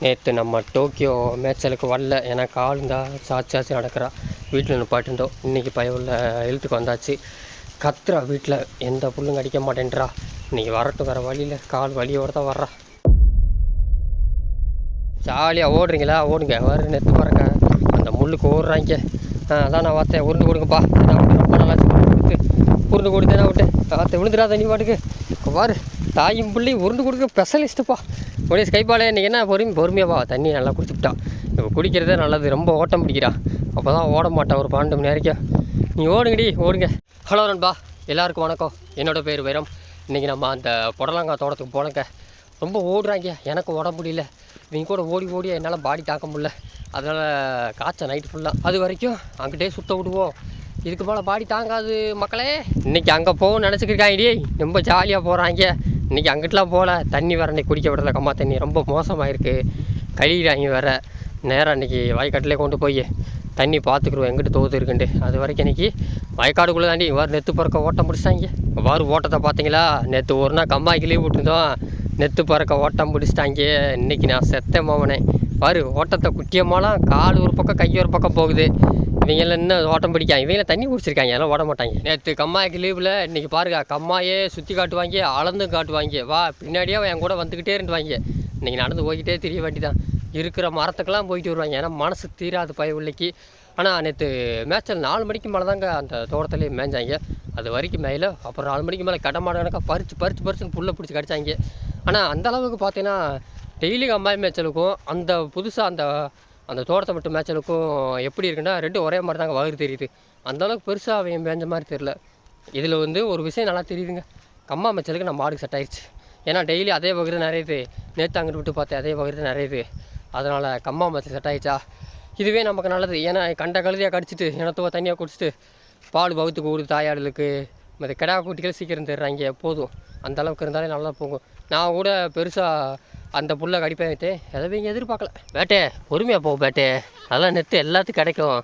நேற்று நம்ம டோக்கியோ மேட்சலுக்கு வரல. ஏன்னா காலுந்தா சாச்சு சாச்சு நடக்கிறா வீட்டில் நிப்பாட்டிருந்தோம் இன்றைக்கி பயவுள்ள எழுத்துக்கு வந்தாச்சு. கத்துறா வீட்டில் எந்த புல்லும் கடிக்க மாட்டேன்றா. இன்றைக்கி வரட்டும் வேறு வழியில் கால் வழியோடு தான் வர்றா. ஜாலியாக ஓடுறீங்களா? ஓடுங்க. வரு நெத்து பாருங்க. அந்த முள்ளுக்கு ஓடுறாங்க. ஆ, அதான் நான் பார்த்தேன் உருண்டு கொடுங்கப்பா. நான் ரொம்ப நல்லா கொடுத்து உருண்டு கொடுத்தேன் நான் விட்டேன். பார்த்து விழுந்துடாத நீ பாட்டுக்கு. இப்ப பாரு. தாயும் புள்ளி உருண்டு கொடுக்க ஸ்பெஷலிஸ்ட்டுப்பா உடைய ஸ்கைப்பாலே இன்றைக்கி என்ன பொறுமை? பொறுமையாப்பா தண்ணி நல்லா குடிச்சுட்டான் இப்போ குடிக்கிறதே நல்லது. ரொம்ப ஓட்டம் பிடிக்கிறா. அப்போ தான் ஓட மாட்டான் ஒரு பன்னெண்டு மணி வரைக்கும். நீ ஓடுங்கடி ஓடுங்க. ஹலோ நண்பா. எல்லாருக்கும் வணக்கம். என்னோட பேர் வைரம். இன்றைக்கி நம்ம அந்த புடலங்காய் தோட்டத்துக்கு போனங்க. ரொம்ப ஓடுறாங்க. எனக்கு உடம்பு முடியல. இவங்க கூட ஓடி ஓடி என்னால் பாடி தாக்க முடியல. அதனால் காய்ச்சல் நைட்டு ஃபுல்லாக அது வரைக்கும் அங்கிட்டே சுத்த விடுவோம். இதுக்கு போல் பாடி தாங்காது மக்களே. இன்றைக்கி அங்கே போகும் நினச்சிக்கிருக்காங்கடி ரொம்ப ஜாலியாக போகிறாங்க இன்றைக்கி அங்கிட்டலாம் போகல தண்ணி வேறு இன்னைக்கு குடிக்க விடல. கம்மா தண்ணி ரொம்ப மோசமாக இருக்குது கழிகிறாங்க வேற. நேராக இன்றைக்கி வயக்காட்டிலே கொண்டு போய் தண்ணி பார்த்துக்குருவோம் எங்கிட்ட தோது இருக்குண்டு அது வரைக்கும் இன்றைக்கி வயக்காடுக்குள்ளே தாண்டி வார் நெத்து பறக்க ஓட்டம் பிடிச்சிட்டாங்க. வார் ஓட்டத்தை பார்த்தீங்களா? நேற்று ஒரு நாள் கம்மாய்க்கு லீவ் விட்டுருந்தோம். நெத்து பறக்க ஓட்டம் பிடிச்சிட்டாங்க. இன்றைக்கி நான் செத்தேன் மாவனே. பாரு ஓட்டத்தை குட்டியம்மாலாம் கால் ஒரு பக்கம் கை ஒரு பக்கம் போகுது. இவங்கள இன்னும் ஓட்டம் பிடிக்காங்க இவங்கள தண்ணி குடிச்சிருக்காங்க? எல்லாம் ஓட மாட்டாங்க. நேற்று கம்மாய்க்கு லீவில் இன்றைக்கி பாருங்க கம்மாயே சுற்றி காட்டுவாங்க அளந்தும் காட்டுவாங்க. வா பின்னாடியே என் கூட வந்துக்கிட்டே இருந்துவாங்க. இன்றைக்கி நடந்து போய்கிட்டே தெரிய வேண்டிதான். இருக்கிற மரத்துக்கெல்லாம் போயிட்டு வருவாங்க. ஏன்னா மனசு தீராது பயவில்லைக்கு ஆனால் நேற்று மேய்ச்சல் நாலு மணிக்கு மேலே தாங்க அந்த தோட்டத்துலேயே மேய்ஞ்சாங்க. அது வரைக்கும் மேலே அப்புறம் நாலு மணிக்கு மேலே கடை கணக்காக பறிச்சு பறிச்சு பறிச்சுன்னு புல்லை பிடிச்சி கடிச்சாங்க. ஆனால் அந்த அளவுக்கு பார்த்தீங்கன்னா டெய்லி அம்மாய் மேய்ச்சலுக்கும் அந்த புதுசாக அந்த அந்த தோட்டத்தை மட்டும் மேய்ச்சலுக்கும் எப்படி இருக்குன்னா ரெண்டும் ஒரே மாதிரி தாங்க வகுறு தெரியுது. அந்த அளவுக்கு பெருசாக அவன் மேய்ஞ்ச மாதிரி தெரில இதில் வந்து ஒரு விஷயம் நல்லா தெரியுதுங்க. கம்மா மேய்ச்சலுக்கு நம்ம மாடுக்கு செட் ஆயிடுச்சு ஏன்னா டெய்லி அதே வகுறு நிறையுது. நேற்று அங்கிட்டு விட்டு பார்த்தேன் அதே வகுறு நிறையுது. அதனால் கம்மா மேய்ச்சல் செட் ஆயிடுச்சா? இதுவே நமக்கு நல்லது. ஏன்னா கண்ட கழுதியாக கடிச்சிட்டு இனத்துவ தண்ணியாக குடிச்சிட்டு பால் பகுத்துக்கு ஊடு தாயாடுகளுக்கு மற்ற கிடா குட்டிகள் சீக்கிரம் தர்றாங்க போதும். அந்த அளவுக்கு இருந்தாலே நல்லா போகும். நான் கூட பெருசாக அந்த புல்லை கடிப்பேன் வைத்தே எதாவது இங்கே எதிர்பார்க்கல. பேட்டே பொறுமையாக போ பேட்டே. அதெல்லாம் நெத்து எல்லாத்துக்கும் கிடைக்கும்.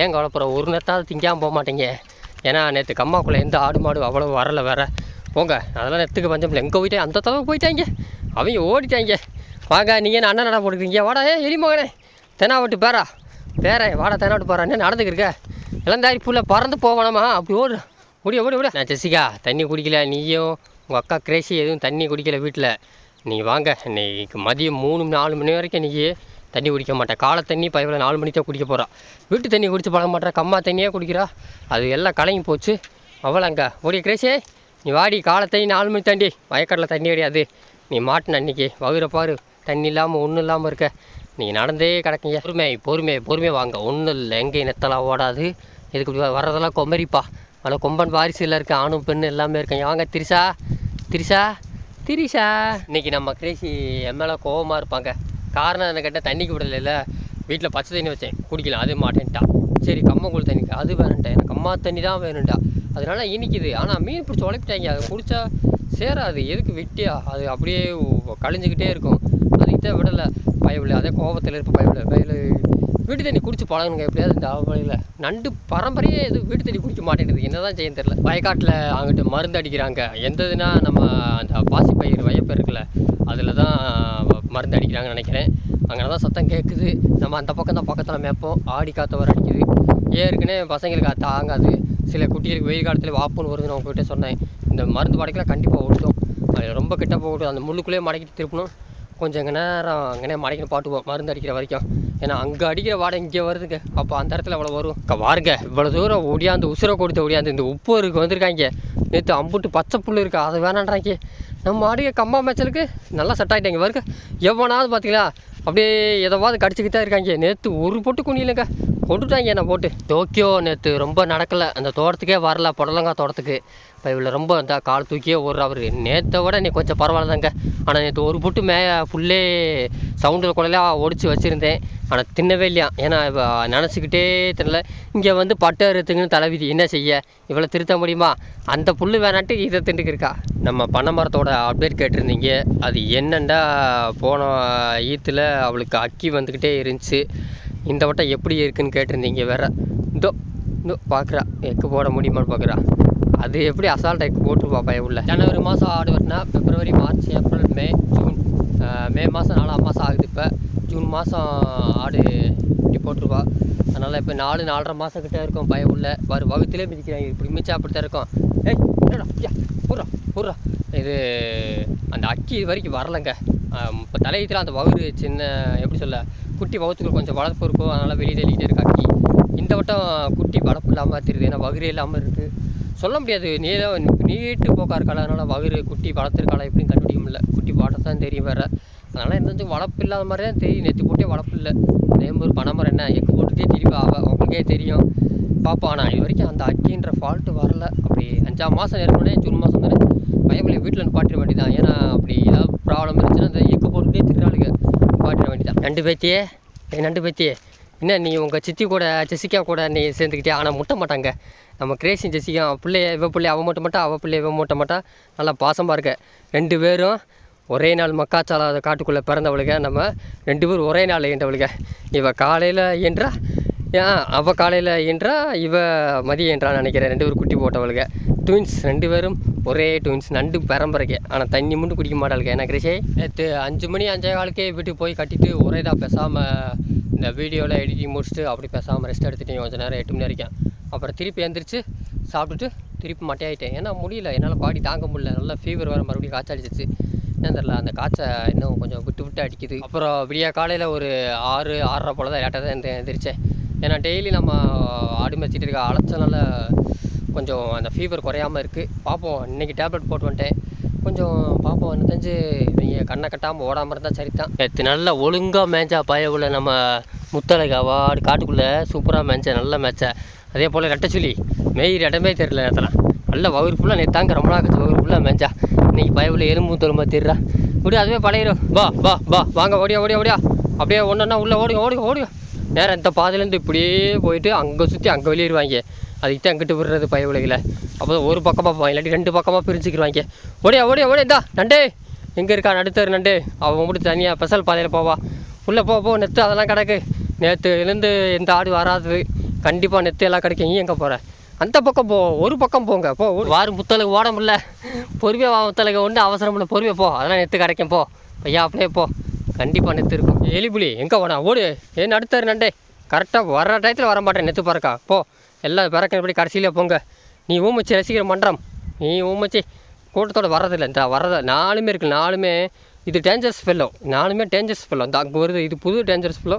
ஏன் கவலைப்படுற? ஒரு நெத்தாவது திங்காமல் போக மாட்டீங்க. ஏன்னா நேற்று கம்மாக்குள்ளே எந்த ஆடு மாடு அவ்வளோ வரல வேற. போங்க அதெல்லாம் நெத்துக்கு பஞ்சம் இல்லை. எங்கே போயிட்டேன் அந்த தளவுக்கு போயிட்டாங்க. அவங்க ஓடிட்டாங்க. வாங்க நீங்கள் என்ன அண்ணன் நட போட்டுக்கிறீங்க? வாடா ஏ எரிமகனே தெனாவட்டு பேரா. பேரே வாடா தெனாவட்டு பேரா என்ன நடந்துக்கிருக்க இளந்தாரி புள்ள பறந்து போவானம்மா அப்படி ஓடு. ஓடி ஓடி ஓடி நான் ஜெசிகா தண்ணி குடிக்கல. நீயும் உங்கள் அக்கா கிரேசி எதுவும் தண்ணி குடிக்கல வீட்டில் நீ வாங்க இன்னைக்கு மதியம் மூணு நாலு மணி வரைக்கும் இன்றைக்கி தண்ணி குடிக்க மாட்டேன் காலை தண்ணி பைப்பில் நாலு மணிக்கு தான் குடிக்க போகிறா வீட்டு தண்ணி குடித்து பழக மாட்டேறா கம்மா தண்ணியாக குடிக்கிறா. அது எல்லாம் கலங்கி போச்சு. அவ்வளோங்க ஓடி கிரேஷே நீ வாடி. காலை தண்ணி நாலு மணி தாண்டி. வயக்காட்டில் தண்ணி கிடையாது. நீ மாட்டின அன்றைக்கி வகுற பாரு. தண்ணி இல்லாமல் ஒன்றும் இல்லாமல் இருக்க. நீ நடந்தே கிடக்குங்க. பொறுமை பொறுமை பொறுமை வாங்க. ஒன்றும் இல்லை. எங்கேயும் நெத்தலாம் ஓடாது. இதுக்கு வரதெல்லாம் வர்றதெல்லாம் கொம்மரிப்பா அதில் கொம்பன் வாரிசுல இருக்க. ஆணும் பெண்ணு எல்லாமே இருக்கேன். வாங்க திரிசா திரிசா திரிஷா. இன்னைக்கு நம்ம கிரேசி என் மேலே கோவமாக இருப்பாங்க. காரணம் என்ன கேட்டால் தண்ணிக்கு விடலைல்ல வீட்டில் பச்சை தண்ணி வச்சேன். குடிக்கலாம் அது மாட்டேன்ட்டா. சரி கம்மங்கூழ் தண்ணிக்கு அது வேணுன்ட்டேன் எனக்கு அம்மா தண்ணி தான் வேணும்டா அதனால இனிக்குது. ஆனால் மீன் பிடிச்சி உழைப்பிட்டாங்க. அதை குடிச்சா சேராது. எதுக்கு வெட்டியா? அது அப்படியே கழிஞ்சுக்கிட்டே இருக்கும். அதுக்கிட்ட விடலை. பயவில்லை. அதே கோபத்தில் இருப்ப பயவில்லை. பயவில் வீட்டு தண்ணி குடிச்சு பழகணுங்க எப்படியாவது இந்த அவலையில் நண்டு பரம்பரையே இது வீட்டு தண்ணி குடிக்க மாட்டேங்குது. என்ன தான் செய்ய தெரில வயக்காட்டில் அங்கிட்டு மருந்து அடிக்கிறாங்க. எந்ததுன்னா நம்ம அந்த பாசிப்பயிர் வயப்பயிர் இருக்குல்ல அதில் தான் மருந்து அடிக்கிறாங்கன்னு நினைக்கிறேன். அங்கே தான் சத்தம் கேட்குது நம்ம அந்த பக்கம் தான் பக்கத்தில் மேப்போம் ஆடி காற்று வர அடிக்குது. ஏற்கனவே பசங்களுக்கு அது தாங்காது. சில குட்டிகளுக்கு வெயில் காலத்தில் வாப்புன்னு வருதுன்னு நான் உங்ககிட்ட சொன்னேன். இந்த மருந்து படைக்கலாம் கண்டிப்பாக ஓட்டும் அது ரொம்ப கிட்ட போகட்டும். அந்த முள்ளுக்குள்ளேயே மடக்கிட்டு திருப்பணும். கொஞ்சம் நேரம் அங்கேனே மடக்கின்னு பாட்டுவோம் மருந்து அடிக்கிற வரைக்கும். ஏன்னா அங்கே அடிக்கிற வாடகை இங்கே வருதுங்க. அப்போ அந்த இடத்துல இவ்வளோ வரும். அக்கா வாருங்க. இவ்வளோ தூரம் ஒடியாந்து உசுரை கொடுத்து ஒடியாந்து இந்த உப்பு இருக்கு வந்திருக்காங்க. நேற்று அம்புட்டு பச்சை புல் இருக்கா அது வேணான்றாங்க. நம்ம ஆடிய கம்பா மேய்ச்சலுக்கு நல்லா செட் ஆகிட்டாங்க வருங்க எவ்வளோனாவது பார்த்தீங்களா அப்படியே எதவாது கடிச்சிக்கிட்டு தான் இருக்காங்க. நேற்று ஒரு பொட்டு குனியிலங்க. கொண்டுட்டாங்க என்ன போட்டு. டோக்கியோ நேற்று ரொம்ப நடக்கலை. அந்த தோட்டத்துக்கே வரல புடலங்காய் தோட்டத்துக்கு. இப்போ இவ்வளோ ரொம்ப இந்த கால் தூக்கியே ஓடுற அவர். நேற்றை விட நீ கொஞ்சம் பரவாயில்ல தாங்க ஆனால் நேற்று ஒரு புட்டு மே ஃபுல்லே சவுண்டில் குடலாம் ஒடிச்சு வச்சுருந்தேன். ஆனால் தின்னவே இல்லையா? ஏன்னா நினச்சிக்கிட்டே தின்னல. இங்கே வந்து பட்டு அறுத்துங்கன்னு தலைவிதி என்ன செய்ய? இவ்வளோ திருத்த முடியுமா? அந்த புல் வேணாட்டு இதை திண்டுக்கு இருக்கா? நம்ம பண்ண மரத்தோட அப்டேட் கேட்டிருந்தீங்க. அது என்னெண்டா போன ஈத்தில் அவளுக்கு அக்கி வந்துக்கிட்டே இருந்துச்சு. இந்த வட்டம் எப்படி இருக்குன்னு கேட்டிருந்தீங்க வேற. இதோ இதோ பார்க்குறா எக்கு போட முடியுமான்னு பார்க்குறா அது எப்படி அசால்ட் எக்கு போட்டுருப்பா பையன் உள்ள. ஜனவரி மாதம் ஆடுவர்னா பிப்ரவரி மார்ச் ஏப்ரல் மே ஜூன் மே மாதம் நாலாம் மாதம் ஆகுது இப்போ. ஜூன் மாதம் ஆடு இப்படி போட்டிருப்பா அதனால் இப்போ நாலு நாலரை மாதம் கிட்டே இருக்கும் பய உள்ள. வரும் வகுத்திலே மிதிக்கிறாங்க. இப்படி மிச்சா அப்படி தான் இருக்கும். ஏய் என்னடா இது அந்த அக்கி இது வரைக்கும் வரலைங்க. இப்போ தலையத்தில் அந்த வகுறு சின்ன எப்படி சொல்ல குட்டி வகுத்துக்கு கொஞ்சம் வளர்ப்பு இருக்கும். அதனால் வெளியே தள்ளிக்கிட்டே இருக்கு அக்கி. இந்த வட்டம் குட்டி வளர்ப்பு இல்லாமல் தெரியுது. ஏன்னா வகுறு இல்லாமல் இருக்குது சொல்ல முடியாது. நீதான் நீட்டு போக்கா இருக்கால அதனால் வகுறு குட்டி வளர்த்துருக்காளா? எப்படின்னு கண்டுபிடிக்க முடியல. குட்டி தான் தெரியும் வேறு. அதனால் எந்த வளர்ப்பு இல்லாத மாதிரி தான் தெரியும். நேற்று போட்டே வளர்ப்பு இல்லை. நேம்பூர் பனைமரம் என்ன? எக்கு போட்டுட்டே திரும்பி ஆவ உங்களுக்கே தெரியும். பார்ப்போம் ஆனால் இது வரைக்கும் அந்த அக்கின்ற ஃபால்ட்டு வரல. அப்படி அஞ்சாம் மாதம் நெருங்கினே ஜூன் மாதம் தானே பையன் வீட்டில் நிப்பாட்டிட வேண்டியதான் ஏன்னா அப்படி ஏதாவது ப்ராப்ளம் இருந்துச்சுன்னா அந்த எக்கு போட்டுட்டே திருநாளுங்க நிப்பாட்டிட வேண்டியதான் நண்டு பேத்தியே. நண்டு பேத்தியே. என்ன நீ உங்கள் சித்தி கூட ஜெசிகா கூட நீ சேர்ந்துக்கிட்டே ஆனால் முட்ட மாட்டாங்க. நம்ம கிரேசி ஜெசிகா பிள்ளைய இவ பிள்ளை அவன் மட்டும் மாட்டா அவள் பிள்ளை இவன் மட்டும் மாட்டா. நல்லா பாசமாக இருக்க. ரெண்டு பேரும் ஒரே நாள் மக்காச்சாலா காட்டுக்குள்ளே பிறந்தவளுங்க. நம்ம ரெண்டு பேரும் ஒரே நாள் ஈன்றவளுங்க இவள் காலையில் ஈன்றா ஏன் அவள் காலையில் ஈன்றா இவ மதியம் ஈன்றான்னு நினைக்கிறேன். ரெண்டு பேரும் குட்டி போட்டவளுக்கு ட்வின்ஸ் ரெண்டு பேரும் ஒரே ட்வின்ஸ் நண்டு பரம்பரைக்கு ஆனால் தண்ணி மட்டும் குடிக்க மாட்டாளுக்கு என்ன கிரேஷே? நேற்று அஞ்சு மணி அஞ்சே காலுக்கே வீட்டுக்கு போய் கட்டிட்டு ஒரே தான் பேசாமல் இந்த வீடியோவில் எடிட்டிங் முடிச்சுட்டு அப்படி பேசாமல் ரெஸ்ட் எடுத்துட்டேன். கொஞ்சம் நேரம் எட்டு மணி வரைக்கும். அப்புறம் திருப்பி எழுந்திரிச்சு சாப்பிட்டுட்டு திருப்பி மட்டையாயிட்டேன். ஏன்னா முடியல. என்னால் பாடி தாங்க முடியல. நல்லா ஃபீவர் வர மறுபடியும் காய்ச்சல் என்ன தெரில அந்த காய்ச்சல் இன்னும் கொஞ்சம் விட்டு விட்டு அடிக்குது. அப்புறம் விடிய காலையில் ஒரு ஆறு ஆறரை போல் தான் லேட்டாக தான் எந்த எந்திரிச்சேன். ஏன்னா டெய்லி நம்ம ஆடு மேய்ச்சிட்டு இருக்க அலைச்சனால கொஞ்சம் அந்த ஃபீவர் குறையாமல் இருக்குது பார்ப்போம் இன்றைக்கி டேப்லெட் போட்டு வந்துட்டேன். கொஞ்சம் பார்ப்போம் என்ன தெரிஞ்சு இவங்க கண்ணை கட்டாமல் ஓடாமல் இருந்தால் சரி தான் நேற்று நல்லா ஒழுங்காக மேய்ச்சா பயவுல நம்ம முத்தலைக்கு ஆடு காட்டுக்குள்ளே சூப்பராக மேய்ச்சா நல்லா மேய்ச்சா. அதே போல் ரெட்டச்சுலி மேயிற இடமே தெரில நேரத்தில் நல்லா வகுப்புலாம் ஃபுல்லாக நேற்று தாங்க ரொம்ப நாள் கழிச்சு வகுறு ஃபுல்லாக மேய்ச்சா. இன்னைக்கு பயவுல எலும்பு தோலுமா தெரிறா இப்படி அதுவே பழையிடும் வா வா வா. வாங்க ஓடியா ஓடியா ஓடியா. அப்படியே ஒன்றா உள்ளே ஓடுங்க ஓடுங்க ஓடுங்க. நேரம் இந்த பாதையிலேருந்து இப்படியே போயிட்டு அங்கே சுற்றி அங்கே வெளியிடுவாங்க அதுக்கு தான் அங்கிட்டு விடுறது பயவுலைகளை அப்போ ஒரு பக்கமாக போவாங்க இல்லாட்டி ரெண்டு பக்கமாக பிரிஞ்சுக்கிடுவாங்க ஓடியா ஓடியா ஓடியா இந்தா நண்டே! எங்கே இருக்கா நடுத்தர் நண்டு. அவன் மட்டும் தனியாக ஸ்பெஷல் பாதையில் போவா. உள்ளே போ போ நெத்து அதெல்லாம் கிடக்கு. நேற்றுலேருந்து எந்த ஆடு வராது. கண்டிப்பாக நெத்து எல்லாம் கிடைக்கும் நீ எங்கே போகிற அந்த பக்கம் போ ஒரு பக்கம் போங்க. போ வாரும் புத்தளவு ஓட முடில பொறுமையாக வா முத்தலுக்கு ஒன்று அவசரம் இல்லை. பொறுமையாக போ. அதெல்லாம் நெத்து கிடைக்கும். போ. ஐயா அப்படியே போ. கண்டிப்பாக நெத்து இருக்கும் எலிபுலி எங்கே போனா? ஓடு. ஏன் நடுத்தார் நண்டே. கரெக்டாக வர்ற டயத்தில் வர மாட்டேன் நெத்து பறக்கா. போ. எல்லாம் பிறக்கிறபடி கடைசியில் போங்க. நீ ஊமச்சி ரசிக்கிற மன்றம். நீ ஊமச்சி கூட்டத்தோட வர்றதில்லை. இந்த வர்றத நாலுமே இருக்குது நாலுமே இது டேஞ்சரஸ் ஃபெல்லோ நாலுமே டேஞ்சரஸ் ஃபெல்லோ இந்த அங்கே வருது இது புது டேஞ்சரஸ் ஃபெல்லோ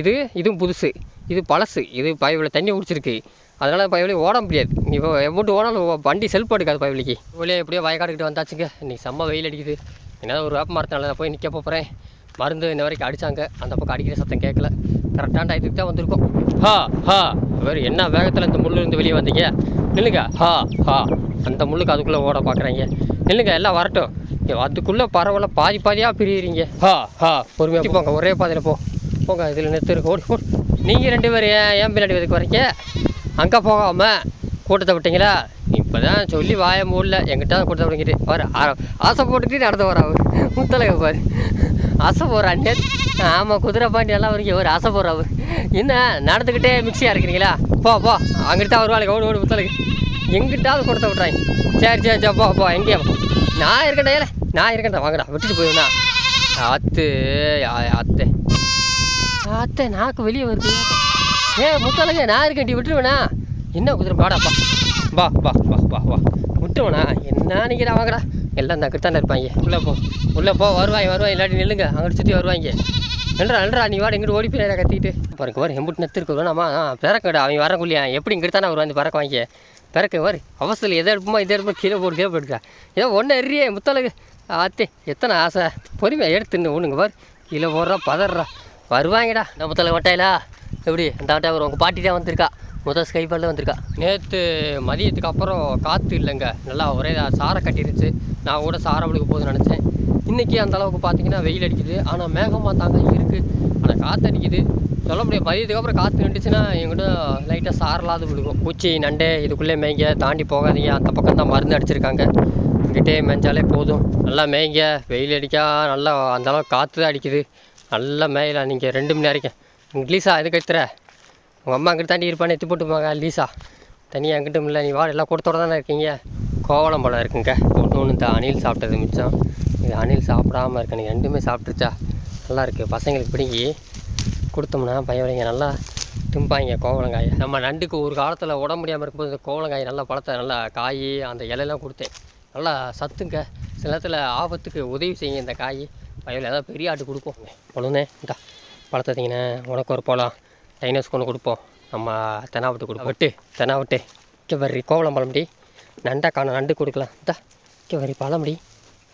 இது இதுவும் புதுசு. இது பழசு. இது பயவில் தண்ணி குடிச்சிருக்கு. அதனால் பயவலி ஓட முடியாது. நீ எவ்வளோ ஓடாலும் வண்டி செல்ஃப் எடுக்காது பயவலிக்கு வெளியே எப்படியோ வயக்காடுக்கிட்டு வந்தாச்சுங்க. நீ செம்ம வெயில் அடிக்குது. என்ன ஒரு வேப்ப மரத்தினால போய் நிற்க போகிறேன் மருந்து இன்ன வரைக்கும் அடித்தாங்க அந்த பக்கம் அடிக்கிற சத்தம் கேட்கல. கரெக்டான டயத்துக்கு தான் வந்திருக்கோம். ஹா ஹா. வேறு என்ன வேகத்தில் இந்த முள்ளு இருந்து வெளியே வந்தீங்க? நில்லுங்க. ஹா ஹா. அந்த முள்ளுக்கு அதுக்குள்ளே ஓட பார்க்குறாங்க நில்லுங்க எல்லாம் வரட்டும். அதுக்குள்ளே பரவாயில்ல பாதி பாதியாக பிரியிறீங்க. ஹா ஹா. பொறுமையாக போங்க ஒரே பாதையில் போ. போங்க இதில் நெத்து இருக்கு ஓடி ஓடி. நீங்கள் ரெண்டு பேரும் ஏன் ஏன் பின்னாடி வரைக்கும் வரீங்க? அங்கே போகாமல் கூட்டத்தை விட்டீங்களா? இப்போ தான் சொல்லி வாய மூடல. எங்கிட்ட கொடுத்த அப்படிங்கிட்டு. விடுங்கிட்டு வர ஆசை போட்டுக்கிட்டு நடந்து வர அவர். முத்தலக பாரு. ஆசை போகிறான் ஆமாம் குதிரை பாண்டி எல்லாம் வரைக்கும் ஒரு ஆசை போடுற அவர். என்ன நடந்துக்கிட்டே மிக்சியாக இருக்கிறீங்களா? போ போ. அங்கிட்ட வருவாளுங்க. ஓடு ஓடு முத்தலகு எங்கிட்டாவது கொடுத்த விட்றாங்க சரி சரி சரி போ போ. எங்கேயா நான் இருக்கேன்டா ஏல. நான் இருக்கேன்டா. வாங்கடா விட்டுட்டு போயிருந்தா அத்து ஆ- அத்தை அத்தை நாக்கு வெளியே வருது. ஏ முத்தலங்க நான் இருக்கேன் டி விட்டுருவேண்ணா என்ன குதிரை? பாடாப்பா வா வா வா வா வா. விட்டுவனா என்ன நினைக்கிறா வாங்கடா எல்லாம் இந்த அங்கிட்டு இருப்பாங்க. உள்ளே போ உள்ளே போ வருவாங்க வருவாங்க இல்லாட்டி நில்லுங்க. அங்கிட்டு சுற்றி வருவாங்க. நில்றா நில்றா நீ வாட இங்கிட்டு ஓடி போய் நேரா கத்திட்டு பாருங்க வரும் எம்பிட்டு நெத்து இருக்கு ஆ பிறக்கடா அவன் வரக்குள்ளியா எப்படி இங்கிட்டு தானே வருவான் பிறக்க வாங்க பிறக்க வரு அவசரம் எதை எடுப்போமா இதை எடுப்போம் கீழே போட்டு கீழே போட்டுக்கா. ஏதோ ஒன்று எறியே முத்தலகு ஆத்தே எத்தனை ஆசை? பொறுமையாக எடுத்துன்னு ஒன்றுங்க பாரு. கீழே போடுறா பதறா. வருவாங்கடா. நம்ம முத்தலை வட்டாயிலா எப்படி? அந்த வட்டாய் வரும் உங்கள் பாட்டி தான் வந்திருக்கா. முதல் ஸ்கைபாலில் வந்திருக்கா? நேற்று மதியத்துக்கு அப்புறம் காற்று இல்லைங்க. நல்லா ஒரே சாரை கட்டிருச்சு. நான் கூட சாரவளுக்கு போகுதுன்னு நினச்சேன். இன்றைக்கி அந்த அளவுக்கு பார்த்தீங்கன்னா வெயில் அடிக்குது. ஆனால் மேகமாக தாங்க இருக்குது ஆனால் காற்று அடிக்குது. சொல்ல முடியாது. மதியத்துக்கு அப்புறம் காற்று நின்றுச்சுன்னா எங்கிட்ட லைட்டாக சாரலாது விழுகும். பூச்சி நண்டே இதுக்குள்ளே மேய்ங்க. தாண்டி போகாதீங்க. அந்த பக்கம் தான் மருந்து அடிச்சிருக்காங்க. இங்கிட்டே மேய்ஞ்சாலே போதும். நல்லா மேய்ங்க. வெயில் அடிக்கா நல்லா அந்தளவுக்கு காற்று தான் அடிக்குது. நல்லா மேயலாம் நீங்கள் ரெண்டு மணி நேரம் இங்கிலீஷா எதுக்கு எடுத்துற? உங்கள் அம்மா அங்கிட்டு தாண்டி இருப்பானே எத்து போட்டு போங்க லீசா. தனியாக அங்கிட்டும் இல்லை நீ வா எல்லாம் கொடுத்தோட தானே இருக்கீங்க? கோவளம் பழம் இருக்குங்க. ஒன்று ஒன்று இந்த அணில் சாப்பிட்டது மிச்சம். இது அணில் சாப்பிடாம இருக்கு ரெண்டுமே சாப்பிட்டுருச்சா? நல்லா இருக்குது பசங்களுக்கு பிடிங்கி கொடுத்தோம்னா பையன் நல்லா திம்பாங்க கோவலங்காய் நம்ம நண்டுக்கு ஒரு காலத்தில் உடம்பு முடியாமல் இருக்கும்போது இந்த கோவலங்காய் நல்லா பழத்தை நல்லா காய் அந்த இலையெல்லாம் கொடுத்தேன். நல்லா சத்துங்க. சில நேரத்தில் ஆபத்துக்கு உதவி செய்யுங்க இந்த காய். பையன் ஏதாவது பெரிய ஆட்டு கொடுப்போம். பொழுதுனே இந்தா பழத்தை தீங்கண்ணே உனக்கு ஒரு போகலாம் டைனோஸ் கொண்டு கொடுப்போம். நம்ம தெனாவட்டு கொடுப்போம். வெட்டு தெனாவட்டு. இங்கே வர்றி கோவலம் பழம்டி நண்டை காணும் நண்டு கொடுக்கலாம். இந்தா இங்கே வர்றி பழம்டி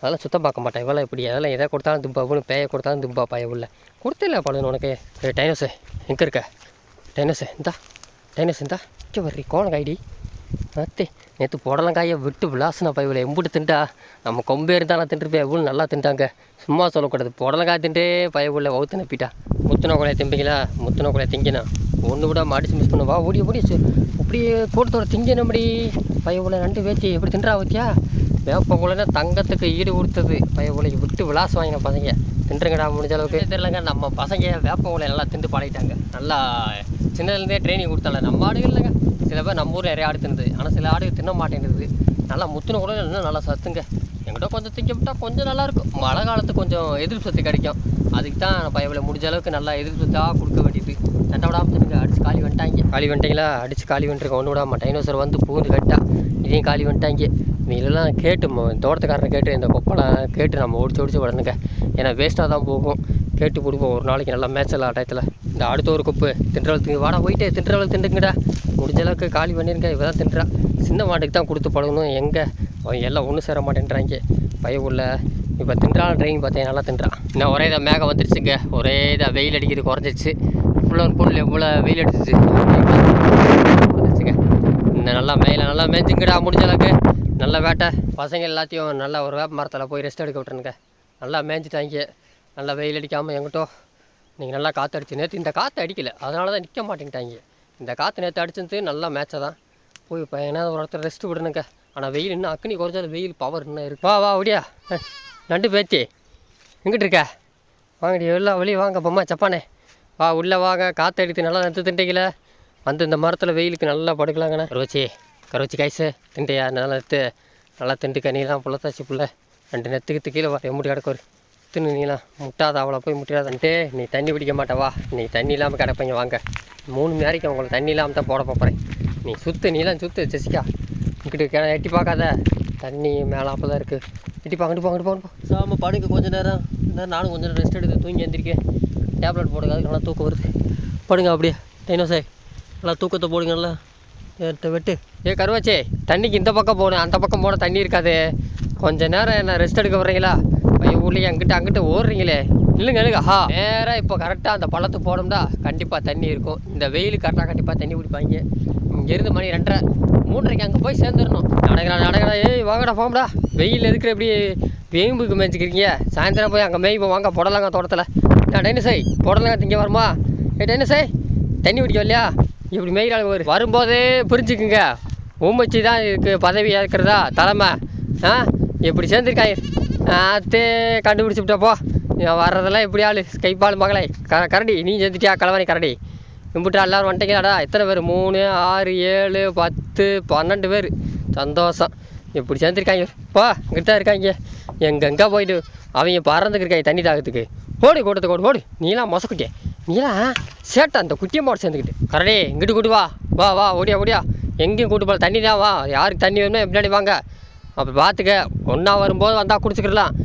அதெல்லாம் சுத்தம் பார்க்க மாட்டேன். இவ்வளோ இப்படி அதெல்லாம் எதை கொடுத்தாலும் தும்பா ஒன்று பேயை கொடுத்தாலும் தும்பா பாய உள்ள. கொடுத்தல பழம் உனக்கு? டைனோஸு. எங்கே இருக்க? டைனோஸு இந்தா. டைனோஸ் இந்தா. இங்கே வர்றி கோலம் காய்டி அத்தே நேற்று புடலங்காயை விட்டு விளாசுனா பைவில் எம்புட்டு திண்டா நம்ம கொம்பே இருந்தாலும் தின்றுப்பே எவ்வளோ நல்லா திண்டாங்க சும்மா சொல்லக்கூடாது. புடலங்காய் திண்டே பயவுள்ள வவுத்து நப்பிட்டா. முத்துன குலையை திம்பிங்களா முத்தின குலையை திங்கினா? ஒன்று விட அடிச்சு மிஸ் பண்ணுவா? ஓடி ஓடி சு- அப்படியே கூட்டத்தோட திங்கின அப்படி பயவுல ரெண்டு பேச்சு எப்படி தின்றா வத்தியா வேப்ப தங்கத்துக்கு ஈடு கொடுத்தது. பயவுலைக்கு விட்டு விளாசம் வாங்கின பசங்க. தின்றுங்கடா முடிஞ்ச அளவுக்கு. தெரியலங்க நம்ம பசங்க வேப்ப நல்லா திண்டு பழகிட்டாங்க நல்லா சின்னதுலேருந்தே ட்ரைனிங் கொடுத்தால நம்ம ஆடுகள் இல்லைங்க. சில பேர் நம்ம ஊரில் நிறைய ஆடு தின்னுது. ஆனால் சில ஆடு தின்ன மாட்டேங்குது. நல்லா முத்துன கூட இன்னும் நல்லா சத்துங்க. எங்கிட்ட கொஞ்சம் திங்க கொஞ்சம் நல்லாயிருக்கும். மழை காலத்துக்கு கொஞ்சம் எதிர்ப்பு சத்து கிடைக்கும். அதுக்கு தான் பயவில் முடிஞ்ச அளவுக்கு நல்லா எதிர்ப்பு சத்தாக கொடுக்க வேண்டியது. சண்டை விடாமல் தின்னுங்க. அடிச்சு காலி வந்துட்டாங்க. காலி வந்துட்டீங்களா? அடிச்சு காலி வந்துருக்க ஒன்று விடாம டைனோசர் வந்து பூந்து கட்டா. இதையும் காலி வந்துட்டாங்க. நீலாம் கேட்டு ம- தோட்டத்துக்காரனை கேட்டு இந்த கொப்பெல்லாம் கேட்டு நம்ம ஒடிச்சு ஒடிச்சு விடணுங்க ஏன்னா வேஸ்ட்டாக தான் போகும். கேட்டு கொடுப்போம் ஒரு நாளைக்கு நல்லா மேய்ச்சல் டயத்தில். இந்த அடுத்த ஒரு குப்பு தின்றவள் வாடா போயிட்டு தின்றவள் திண்டுங்கடா முடிஞ்ச அளவுக்கு காலி பண்ணிருங்க. இவ தான் தின்றா. சின்ன மாட்டுக்கு தான் கொடுத்து பழகணும். எங்கே அவன் எல்லாம் ஒன்றும் சேர மாட்டேன்றாங்க. பய உள்ள இப்போ தின்றான் ட்ரெயின் பார்த்தேன் நல்லா தின்றான். இன்னும் ஒரே இதாக மேகம் வந்துருச்சுங்க. ஒரே இதாக வெயில் அடிக்கிறது குறைஞ்சிருச்சு. ஃபுல்லாக பொண்ணு எவ்வளோ வெயில் அடிச்சிச்சு. வந்துருச்சுங்க இந்த நல்லா மேயில நல்லா மேய்ஞ்சுங்கடா முடிஞ்ச அளவுக்கு. நல்ல வேட்டை. பசங்க எல்லாத்தையும் நல்லா ஒரு வேப்ப மரத்தில் போய் ரெஸ்ட் எடுக்க விட்டுருங்க. நல்லா மேய்ஞ்சிட்டாங்க நல்லா வெயில் அடிக்காமல் எங்கிட்டோ. நீங்கள் நல்லா காற்று அடிச்சு நேற்று இந்த காற்று அடிக்கல. அதனால தான் நிற்க மாட்டேங்கிட்டாங்க இந்த காற்று நேற்று அடிச்சிருந்து நல்லா மேட்சை தான். போய் இப்போ ஏன்னா ஒரு இடத்துல ரெஸ்ட் விடணுங்க ஆனால் வெயில் இன்னும் அக்னி குறைஞ்சாலும் வெயில் பவர் இன்னும் இருக்கு. வா வா ஒடியா நண்டு பேத்தி. எங்கிட்டு இருக்க? வாங்கடி எல்லா வெளியே வாங்க பொம்மா சப்பானே. வா உள்ளே வாங்க. காற்று அடித்து நல்லா நட்டு திண்டைக்கல வந்து இந்த மரத்தில் வெயிலுக்கு நல்லா படுக்கலாங்கண்ணே. கருவச்சி கருவச்சி காய்ஸு திண்டையா நல்லா நெத்து நல்லா திண்டு நீலாம் புள்ளத்தாச்சு புள்ள. ரெண்டு நெத்துக்கு கீழே வா எம்முடி கிடக்கு ஒரு தின்னு நீலாம் முட்டாத அவளை போய் முட்டிடாதன்ட்டு நீ தண்ணி பிடிக்க மாட்டவா நீ தண்ணி இல்லாமல் கிடப்பீங்க வாங்க. மூணு மேரிக்கு உங்களை தண்ணி இல்லாமல் தான் போட போகிறேன் நீ சுற்று நீலாம் சுற்று ஜெசிக்கா இங்கிட்டு கிண எட்டி பார்க்காத. தண்ணி மேலாப்ப தான் இருக்குது எட்டி பார்க்கட்டு போங்கிட்டு போகணும் சாம படுங்க. கொஞ்ச நேரம். நேரம் நானும் கொஞ்சம் நேரம் ரெஸ்ட் எடுத்து தூங்கி எந்திரிக்கேன். டேப்லெட் போடுங்க அதுக்கு நல்லா தூக்கம் வருது. படுங்க அப்படியே. சார் நல்லா தூக்கத்தை போடுங்க நல்லா. எடுத்து வெட்டு. ஏ கருவாச்சே தண்ணிக்கு இந்த பக்கம் போகணும். அந்த பக்கம் போனால் தண்ணி இருக்காது. கொஞ்ச நேரம் என்ன ரெஸ்ட் எடுக்க வர்றீங்களா? பையன் ஊர்லேயே அங்கிட்ட அங்கிட்ட ஓடுறீங்களே. இல்லைங்க இல்லைங்க ஹா நேராக இப்போ கரெக்டாக அந்த பள்ளத்து போனோம்னா கண்டிப்பாக தண்ணி இருக்கும். இந்த வெயில் கரெக்டாக கண்டிப்பாக தண்ணி குடிப்பாங்க. இங்கேருந்து மணி ரெண்டரை மூன்றரைக்கு அங்கே போய் சேர்ந்துடணும். நடக்கிறா நடக்கிறா. ஏய் வாங்கடா போம்டா வெயில் இருக்கிற எப்படி வேம்புக்கு மேய்ச்சிக்கிறீங்க சாயந்தரம் போய் அங்கே மேய்ப்போம் வாங்க புடலங்க தோட்டத்தில். நான் டைனசை புடலங்க திங்க வருமா? ஏ டைனசை தண்ணி குடிக்க இல்லையா இப்படி மேய்கிறாங்க ஒரு வரும்போதே புரிஞ்சுக்குங்க. உமைச்சி தான் இதுக்கு பதவி ஏற்கிறதா தலைமை. ஆ? எப்படி சேர்ந்துருக்காங்க அத்தே கண்டுபிடிச்சி விட்டப்போ வர்றதெல்லாம் எப்படி ஆளு. கைப்பால் மகளை. க கரடி நீ சேர்ந்துட்டியா? களவாணி கரடி. கும்பிட்டு எல்லாரும் வந்துட்டீங்களாடா எத்தனை பேர் மூணு ஆறு ஏழு பத்து பன்னெண்டு பேர் சந்தோஷம் இப்படி சேர்ந்துருக்காங்க பா இங்கிட்ட தான் இருக்காங்க எங்கெங்கே போயிட்டு அவங்க பறந்துக்கு இருக்காங்க தண்ணி தாகத்துக்கு ஓடி கூட்டத்துக்கு ஓடு ஓடு நீலாம் மொசக்குட்டியே நீலாம் சேட்டை அந்த குட்டியை மாடு சேர்ந்துக்கிட்டு கரடே இங்கிட்டு கூட்டு வா வா வா ஓடியா ஓடியா எங்கேயும் கூட்டு போகல தண்ணி தான் வா யாருக்கு தண்ணி வேணுமோ பின்னாடி வாங்க அப்போ பார்த்துக்க ஒன்றா வரும்போது வந்தால் குடிச்சுக்கிடலாம்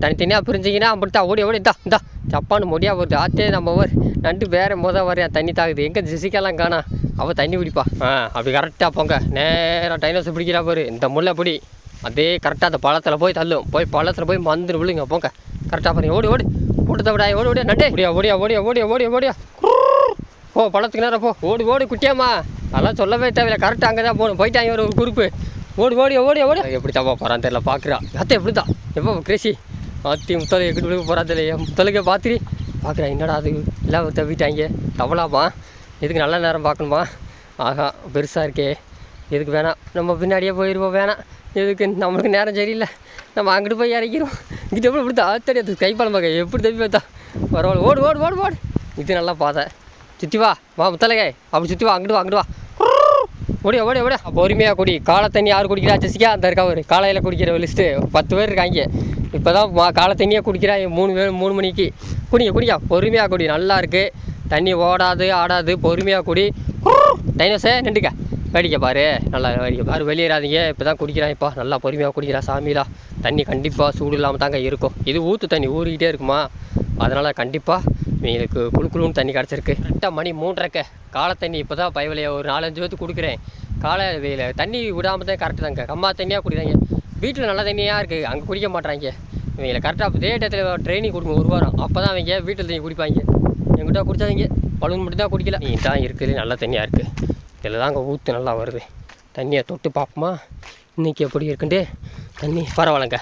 தனித்தனியாக பிரிஞ்சிங்கன்னா அப்படித்தான் ஓடி ஓடி இந்தா இந்தா சப்பான்னு முடியா வருது ஆத்தே நம்ம ஊர் நண்டு வேறு மொதல் வரையா தண்ணி தாக்குது. எங்கே ஜெசிக்காலாம் காணா? அவள் தண்ணி பிடிப்பா ஆ அப்படி கரெக்டாக போங்க. நேராக டைனோஸ் பிடிக்கிறா பாரு. இந்த முல்லை பிடி. அதே கரெக்டாக அந்த பழத்தில் போய் தள்ளும். போய் பழத்தில் போய் மந்து விழுங்க. போங்க. கரெக்டாக பாருங்க. ஓடி ஓடி. கூட்டத்தை விடா ஓடி ஓடியா நண்டே. ஓடியா ஓடியா ஓடியா ஓடியா ஓடியா ஓடியா. போ பழத்துக்கு நேரம் போ. ஓடி ஓடி குட்டியாம்மா. அதெல்லாம் சொல்லவே தேவையில்ல. கரெக்டாக அங்கே தான் போகணும். போயிட்டாங்க ஒரு குரூப்பு ஓடி ஓடி ஓடி ஓடி எப்படி தப்பா போகிறான் தெரியல. பார்க்குறா அத்தை எப்படி தான் எப்போ கிரேசி. அத்தி முத்தலை எங்கிட்டு விழுக்க போகிறா தெரியல. முத்தலைக்க பார்த்துரி பார்க்குறேன். என்னடா அது? எல்லாம் தவிட்டாங்க. தவளாமா இதுக்கு நல்ல நேரம் பார்க்கணுமா? ஆஹா பெருசாக இருக்கே. இதுக்கு வேணாம் நம்ம பின்னாடியே போயிடுவோம் வேணாம் இதுக்கு நம்மளுக்கு நேரம் சரியில்லை. நம்ம அங்கிட்டு போய் இறக்கிறோம் இங்கிட்ட எப்படி இப்படி ஆத்தடி அது கைப்பாலம் பார்க்க எப்படி தப்பி பார்த்தா? பரவாயில்ல. ஓடு ஓடு ஓடு ஓடு. இது நல்லா பார்த்தேன் சுற்றி வா. வா முத்தலகை. அப்படி சுற்றி வா. அங்கிட்டு வா அங்கிட்டு வா. ஓடி ஓடி ஓடியா பொறுமையாக குடி. காலை தண்ணி யார் குடிக்கிறா? ஜெசிக்கா அந்த இருக்கா ஒரு. காலையில் குடிக்கிற லிஸ்ட்டு பத்து பேர் இருக்காங்க. இப்போ தான் மா காலை தண்ணியே குடிக்கிறேன் மூணு வே மூணு மணிக்கு. குடிங்க குடிக்கா பொறுமையாக குடி நல்லா இருக்குது தண்ணி ஓடாது ஆடாது பொறுமையாக குடி. டைனோஸே நின்றுக்க. வேடிக்கை பாரு நல்லா வேடிக்கை பாரு. வெளியேறாதீங்க. இப்போ தான் குடிக்கிறேன் இப்போ. நல்லா பொறுமையாக குடிக்கிறேன் சாமிலா. தண்ணி கண்டிப்பாக சூடு இல்லாமல் தாங்க இருக்கும். இது ஊற்று தண்ணி ஊறிக்கிட்டே இருக்குமா? அதனால் கண்டிப்பாக எங்களுக்கு குழுக்குழுன்னு தண்ணி கிடச்சிருக்கு. கரெக்டாக மணி மூன்றரைக்க. காலை தண்ணி இப்போ தான் பயவலையை ஒரு நாலஞ்சு பேர்த்து கொடுக்குறேன். காலை வெயில் தண்ணி விடாமல் தான் கரெக்டு தாங்க. கம்மா தண்ணியாக குடிதாங்க. வீட்டில் நல்ல தண்ணியாக இருக்குது அங்கே குடிக்க மாட்டாங்க இவங்களை கரெக்டாக இதே டயத்தில் ட்ரைனிங் கொடுங்க ஒரு வாரம். அப்போ தான் அவங்க வீட்டில் தண்ணி குடிப்பாங்க. எங்கிட்ட குடித்தாதீங்க பலூன் மட்டும் தான் குடிக்கல. நீ தான் இருக்குது நல்ல தண்ணியாக இருக்குது இதில் தாங்க ஊற்று நல்லா வருது. தண்ணியை தொட்டு பார்ப்போமா? இன்றைக்கி எப்படி இருக்குன்ட்டு தண்ணி பரவாயில்லங்க.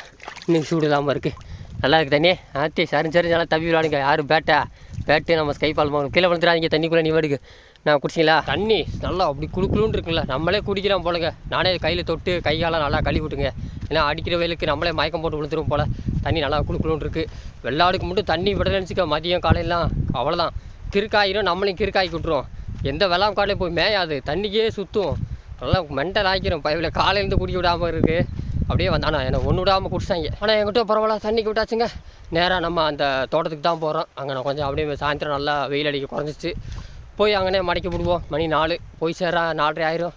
இன்னைக்கு சூடு இல்லாமல் இருக்குது நல்லா இருக்குது தண்ணி. ஆத்தி சரி சரி நல்லா தவி விளாடுங்க யாரும் பேட்டா? பேட்டு நம்ம ஸ்கை பால் போகணும். கீழே விழுந்துடாதீங்க. தண்ணிக்குள்ளே நீ வேடுக்கு நான் குடிச்சிங்களா? தண்ணி நல்லா அப்படி குளு இருக்குல்ல நம்மளே குடிக்கிறோம் போலங்க. நானே கையில் தொட்டு கையால் நல்லா கழுவி விட்டுங்க. ஏன்னா அடிக்கிற வெயிலுக்கு நம்மளே மயக்கம் போட்டு விழுந்துரும் போல். தண்ணி நல்லா குளு இருக்குது வெள்ளாடுக்கு மட்டும் தண்ணி விட நினச்சிக்க மதியம் காலையெல்லாம் அவ்வளோதான் கிறுக்காயிரும் நம்மளையும் கிறுக்காக்கி விட்ருவோம் எந்த வெள்ளாம் காலையில் போய் மேயாது தண்ணிக்கே சுற்றும் நல்லா மெண்டல் ஆக்கிரும் பைப்பில் காலையிலேருந்து குடிக்க விடாமல் இருக்குது அப்படியே வந்தானா. எனக்கு ஒன்று விடாமல் குடிச்சாங்க ஆனால் என்கிட்ட பரவாயில்ல தண்ணிக்கு விட்டாச்சுங்க. நேராக நம்ம அந்த தோட்டத்துக்கு தான் போகிறோம் அங்கே நான் கொஞ்சம் அப்படியே சாயந்தரம் நல்லா வெயில் அடிக்க குறைஞ்சிச்சு. போய் அங்கனே மடக்கி விடுவோம் மணி நாலு. போய் சேர நாலரை ஆயிரும்.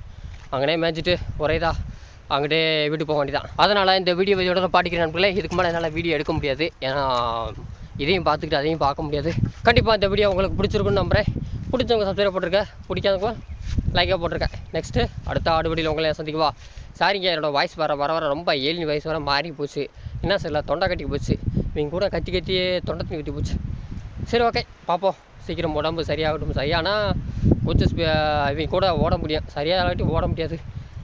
அங்கனே மேய்ஞ்சிட்டு ஒரேதா. அங்கிட்டே வீட்டு போக வேண்டியதான் அதனால் இந்த வீடியோ இதோட பாட்டிக்கிற நண்பர்களே. இதுக்கு மேலே என்னால் வீடியோ எடுக்க முடியாது. ஏன்னா இதையும் பார்த்துக்கிட்டு அதையும் பார்க்க முடியாது. கண்டிப்பாக இந்த வீடியோ உங்களுக்கு பிடிச்சிருக்குன்னு நம்புறேன். பிடிச்சவங்க சப்ஸ்கிரைப் போட்டிருக்கேன் பிடிக்காதவங்க லைக்காக போட்டிருக்கேன் நெக்ஸ்ட்டு அடுத்த ஆடு உங்களை சந்திக்குவா சாரிங்க என்னோடய வாய்ஸ் வர வர வர ரொம்ப ஏழு வயசு வர மாறி போச்சு. என்ன சரியில்ல தொண்டை கட்டி போச்சு. நீங்கள் கூட கத்தி கத்தியே தொண்டை தண்ணி கட்டி போச்சு. சரி ஓகே பார்ப்போம். சீக்கிரம் உடம்பு சரியாகட்டும் சரியானா கொஞ்சம் ஸ்பீ- இவங்க கூட ஓட முடியும். சரியாகட்டி ஓட முடியாது.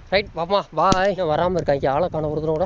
ரைட் பாப்பா பாய் வராமல் இருக்காங்க. ஆளை காண ஒருத்தரோட